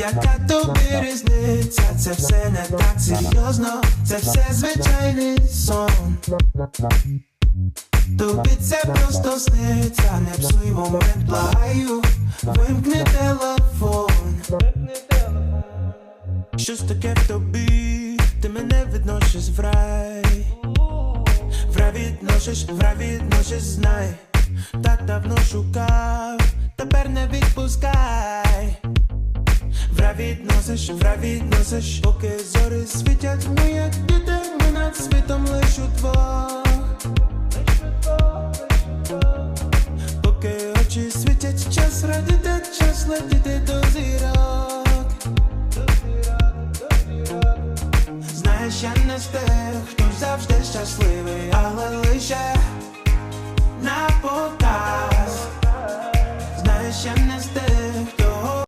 Яка тобі різниця? Це все не так серйозно, це все звичайний сон. Тобі це просто сниться, не псуй момент, благаю, вимкни телефон. Щось таке в тобі, ти мене відносиш в рай. В відносиш, в відносиш, знай. Так давно шукав, тепер не відпускай відносиш, вра відносиш, поки зори світять, ми як дітей, ми над світом лиш у удвох Поки очі світять, час радіти, час летіти до зірок. Знаєш, я не з тих, хто завжди щасливий, але лише на показ. Знаєш, я не з тих